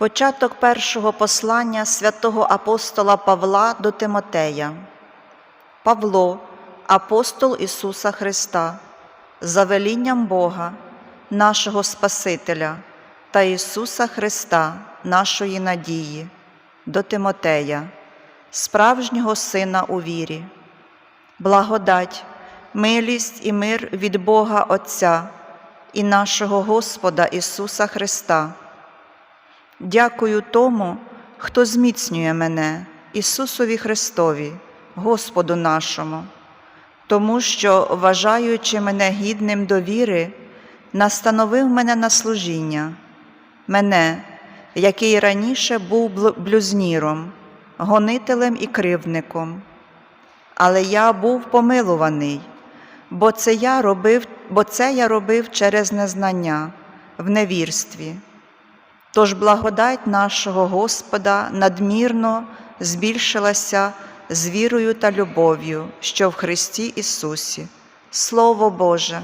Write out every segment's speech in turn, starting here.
Початок першого послання святого апостола Павла до Тимотея. Павло, апостол Ісуса Христа, за велінням Бога, нашого Спасителя та Ісуса Христа, нашої надії, до Тимотея, справжнього Сина у вірі, благодать, милість і мир від Бога Отця і нашого Господа Ісуса Христа. Дякую тому, хто зміцнює мене, Ісусові Христові, Господу нашому, тому що, вважаючи мене гідним довіри, настановив мене на служіння, мене, який раніше був блюзніром, гонителем і кривдником. Але я був помилуваний, бо це я робив, бо це я робив через незнання, в невірстві. Тож благодать нашого Господа надмірно збільшилася з вірою та любов'ю, що в Христі Ісусі. Слово Боже.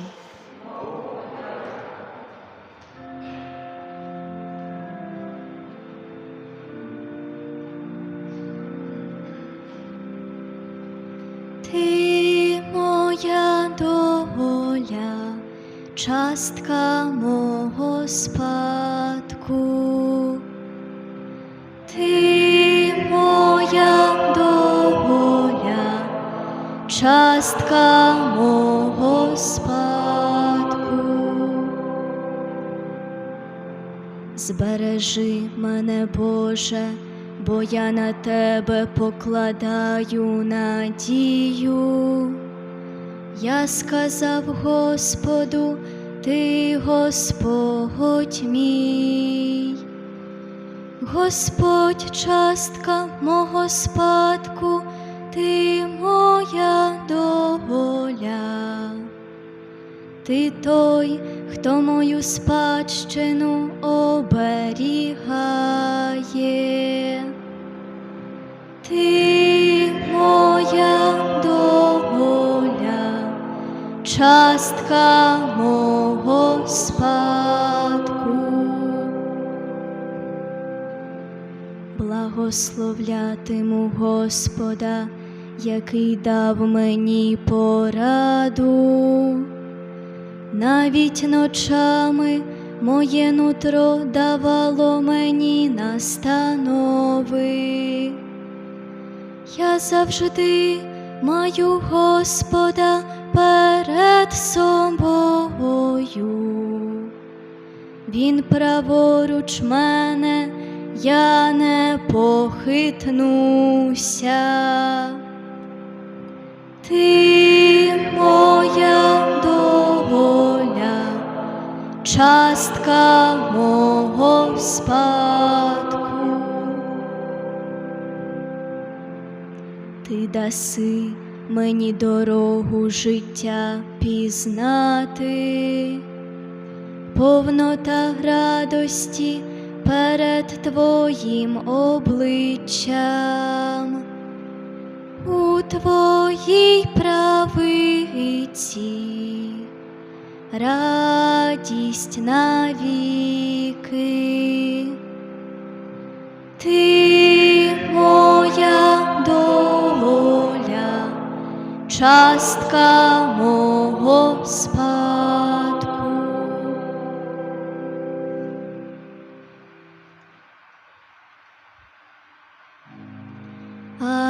Ти моя доля, частка мого спадку. Ти моя доля, частка мого спадку. Збережи мене, Боже, бо я на тебе покладаю надію. Я сказав Господу, ти Господь мій. Господь, частка мого спадку, ти моя доля. Ти той, хто мою спадщину оберігає. Ти моя доля, частка мого спадку. Благословлятиму Господа, який дав мені пораду. Навіть ночами моє нутро давало мені настанови. Я завжди маю Господа перед собою. Він праворуч мене, я не похитнуся. Ти моя доля, частка мого спадку. Ти даси мені дорогу життя пізнати, повнота радості перед Твоїм обличчям. У Твоїй правиці радість навіки. Ти частка мого спадку.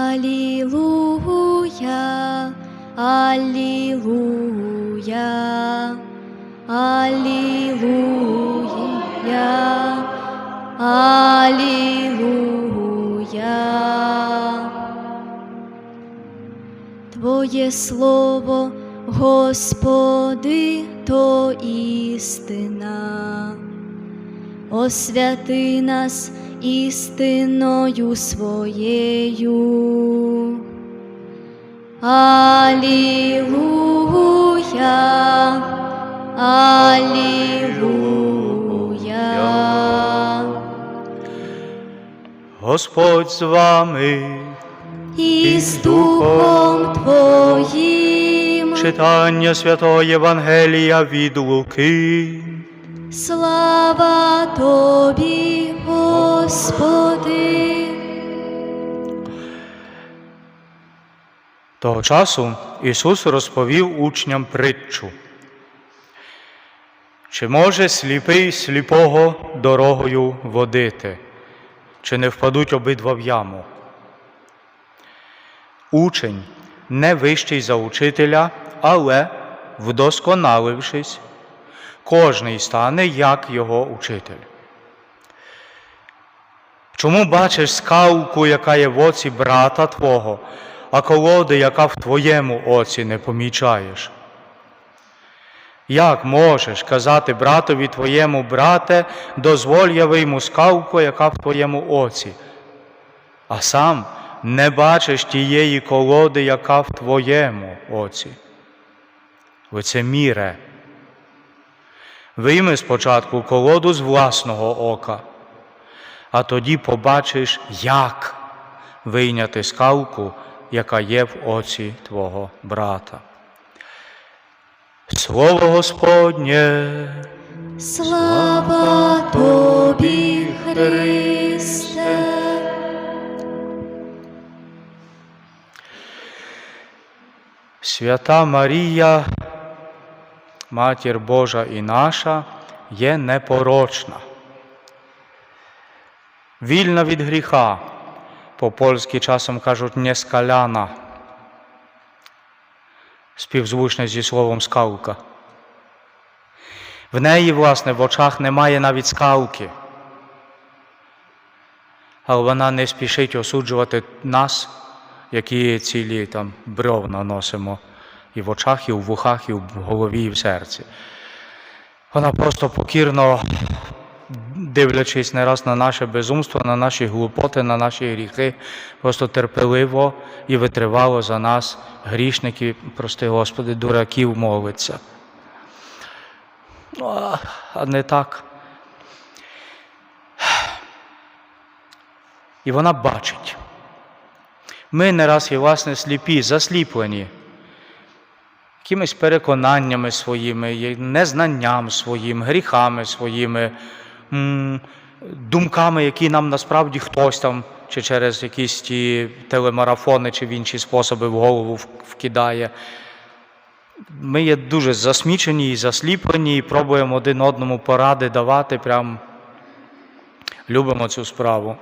Алілуя, Алілуя, Алілуя, Алілуя. Твоє слово, Господи, то істина. Освяти нас істиною своєю. Алілуя, Алілуя. Господь з вами. І з Духом Твоїм. Читання Святого Євангелія від Луки. Слава тобі, Господи. Господи. Того часу Ісус розповів учням притчу. Чи може сліпий сліпого дорогою водити, чи не впадуть обидва в яму? Учень не вищий за учителя, але, вдосконалившись, кожний стане як його учитель. Чому бачиш скалку, яка є в оці брата твого, а колоди, яка в твоєму оці не помічаєш? Як можеш казати братові твоєму, брате, дозволь я вийму скалку, яка в твоєму оці, а сам не бачиш тієї колоди, яка в твоєму оці? Лицеміре. Вийми спочатку колоду з власного ока, а тоді побачиш, як вийняти скалку, яка є в оці твого брата. Слово Господнє. Слава Тобі, Христе. Свята Марія, Матір Божа і наша, є непорочна, вільна від гріха, по-польськи часом кажуть нескаляна, співзвучне зі словом скалка. В неї, власне, в очах немає навіть скалки. Але вона не спішить осуджувати нас, які цілі там бревна носимо і в очах, і в вухах, і в голові, і в серці. Вона просто покірно, дивлячись не раз на наше безумство, на наші глупоти, на наші гріхи, просто терпеливо і витривало за нас грішники, прости Господи, дураків молиться. Ну, а- не так. І вона бачить. Ми не раз і власне сліпі, засліплені якимись переконаннями своїми, незнанням своїм, гріхами своїми, думками, які нам насправді хтось там, чи через якісь ті телемарафони, чи в інші способи в голову вкидає. Ми є дуже засмічені і засліплені, і пробуємо один одному поради давати, прям любимо цю справу.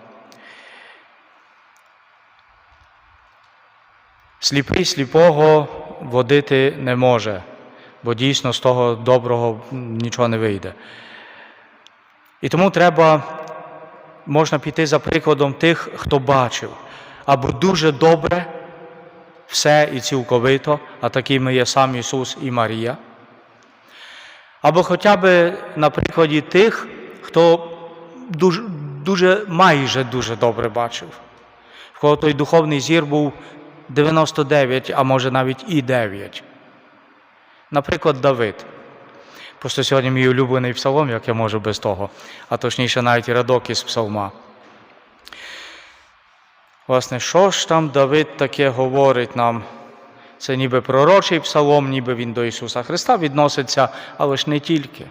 Сліпий сліпого водити не може, бо дійсно з того доброго нічого не вийде. І тому треба, можна піти за прикладом тих, хто бачив, або дуже добре все і цілковито, а такими є сам Ісус і Марія. Або хоча б на прикладі тих, хто дуже, дуже майже дуже добре бачив, в кого той духовний зір був 99, а може навіть і 9. Наприклад, Давид. Просто сьогодні мій улюблений псалом, як я можу без того, а точніше навіть і радок із псалма. Власне, що ж там Давид таке говорить нам? Це ніби пророчий псалом, ніби він до Ісуса Христа відноситься, але ж не тільки.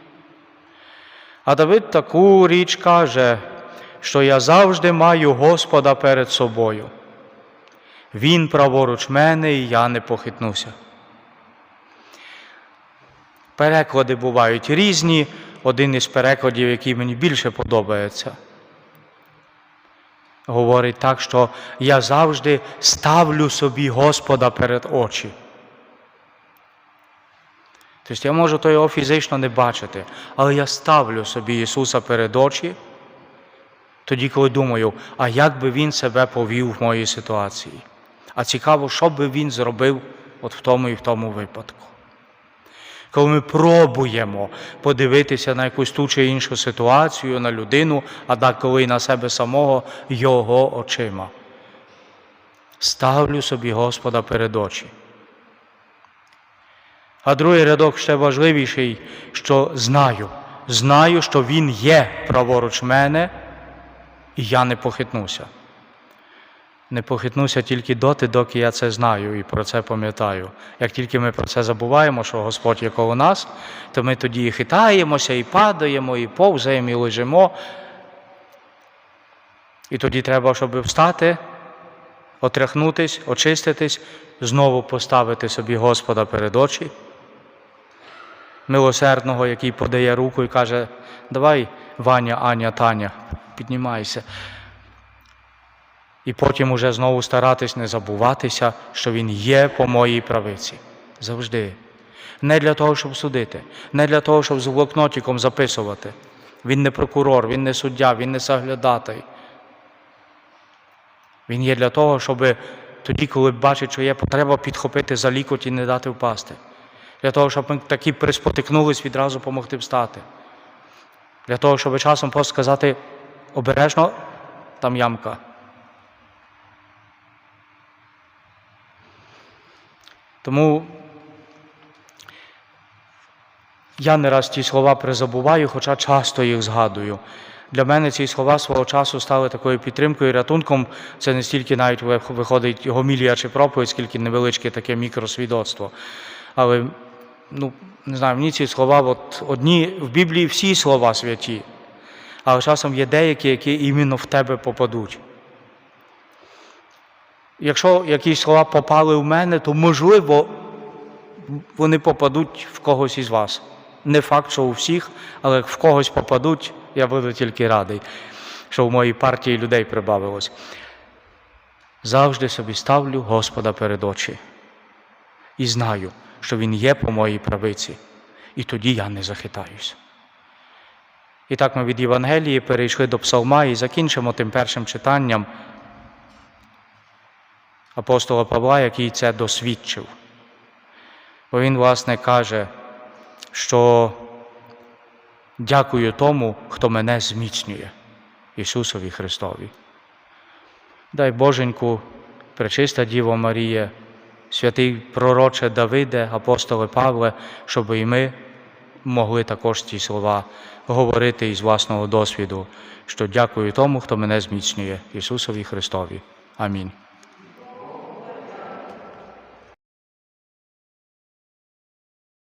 А Давид таку річ каже, що я завжди маю Господа перед собою. Він праворуч мене, і я не похитнуся. Переклади бувають різні. Один із перекладів, який мені більше подобається, говорить так, що я завжди ставлю собі Господа перед очі. Тобто я можу то його фізично не бачити, але я ставлю собі Ісуса перед очі, тоді, коли думаю, а як би Він себе повів в моїй ситуації. А цікаво, що би він зробив от в тому і в тому випадку. Коли ми пробуємо подивитися на якусь ту чи іншу ситуацію, на людину, а деколи й на себе самого його очима. Ставлю собі Господа перед очі. А другий рядок ще важливіший, що знаю. Знаю, що Він є праворуч мене, і я не похитнуся. Не похитнуся тільки доти, доки я це знаю і про це пам'ятаю. Як тільки ми про це забуваємо, що Господь є коло нас, то ми тоді і хитаємося, і падаємо, і повзаємо, і лежимо. І тоді треба, щоб встати, отряхнутись, очиститись, знову поставити собі Господа перед очі, милосердного, який подає руку і каже: Давай, Ваня, Аня, Таня, піднімайся. І потім уже знову старатись не забуватися, що Він є по моїй правиці. Завжди. Не для того, щоб судити, не для того, щоб з блокнотиком записувати. Він не прокурор, він не суддя, він не заглядатай. Він є для того, щоб тоді, коли бачить, що є потреба, підхопити за лікоть і не дати впасти. Для того, щоб ми такі приспотикнулись, відразу допомогти встати. Для того, щоб часом просто сказати обережно, там ямка. Тому я не раз ті слова призабуваю, хоча часто їх згадую. Для мене ці слова свого часу стали такою підтримкою і рятунком. Це не стільки навіть виходить гомілія чи проповідь, скільки невеличке таке мікросвідоцтво. Але ну, не знаю, мені ці слова, от одні в Біблії всі слова святі, але часом є деякі, які іменно в тебе попадуть. Якщо якісь слова попали в мене, то можливо вони попадуть в когось із вас. Не факт, що у всіх, але в когось попадуть, я буду тільки радий, що в моїй партії людей прибавилось. Завжди собі ставлю Господа перед очі і знаю, що Він є по моїй правиці, і тоді я не захитаюсь. І так ми від Євангелії перейшли до Псалма і закінчимо тим першим читанням апостола Павла, який це досвідчив. Бо він, власне, каже, що дякую тому, хто мене зміцнює, Ісусові Христові. Дай Боженьку, пречиста Діво Марія, святий пророче Давиде, апостоле Павле, щоб і ми могли також ці слова говорити із власного досвіду, що дякую тому, хто мене зміцнює, Ісусові Христові. Амінь.